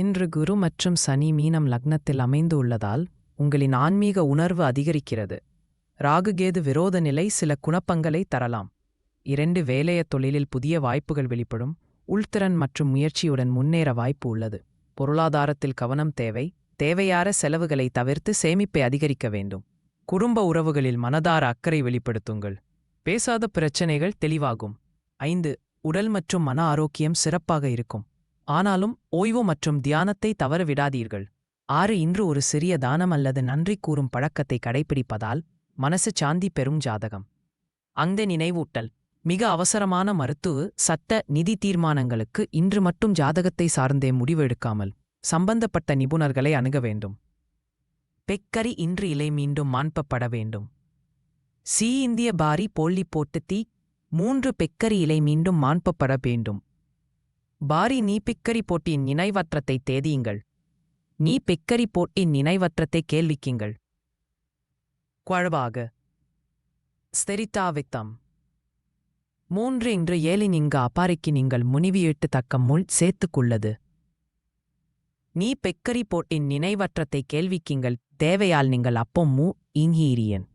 இன்று குரு மற்றும் சனி மீனம் லக்னத்தில் அமைந்து உள்ளதால் உங்களின் ஆன்மீக உணர்வு அதிகரிக்கிறது. ராகுகேது விரோத நிலை சில குணப்பங்களை தரலாம். இரண்டு வேலைய தொழிலில் புதிய வாய்ப்புகள் வெளிப்படும். உள்திறன் மற்றும் முயற்சியுடன் முன்னேற வாய்ப்பு உள்ளது. பொருளாதாரத்தில் கவனம் தேவை. தேவையார செலவுகளை தவிர்த்து சேமிப்பை அதிகரிக்க வேண்டும். குடும்ப உறவுகளில் மனதார அக்கறை வெளிப்படுத்துங்கள். பேசாத பிரச்சனைகள் தெளிவாகும். ஐந்து உடல் மற்றும் மன ஆரோக்கியம் சிறப்பாக இருக்கும். ஆனாலும் ஓய்வு மற்றும் தியானத்தை தவற விடாதீர்கள். ஆறு இன்று ஒரு சிறிய தானம் அல்லது நன்றி கூறும் பழக்கத்தை கடைபிடிப்பதால் மனசு சாந்தி பெறும் ஜாதகம். அந்த நினைவூட்டல். மிக அவசரமான மருத்துவ சட்ட நிதி தீர்மானங்களுக்கு இன்று மட்டும் ஜாதகத்தை சார்ந்தே முடிவு எடுக்காமல் சம்பந்தப்பட்ட நிபுணர்களை அணுக வேண்டும். பெக்கரி இன்று இலை மீண்டும் மாண்பப்பட வேண்டும். சி இந்திய பாரி போள்ளி போட்டு தீ மூன்று பெக்கரி இலை மீண்டும் மாண்பப்பட வேண்டும். பாரி நீ பிக்கரி போட்டியின் நினைவற்றத்தை தேதியுங்கள். நீ பிக்கரி போட்டியின் நினைவற்றத்தை கேள்விக்குங்கள். குழவாக. ஸ்தெரித்தாவித்தம். மூன்று இன்று ஏழின் இங்கு அப்பாறைக்கு நீங்கள் முனிவியிட்டு தக்க முள் சேர்த்துக்குள்ளது. நீ பெக்கரி போட்டின் நினைவற்றத்தை கேள்விக்கிங்கள். தேவையால் நீங்கள் அப்போ மூ இன்ஹீரியன்.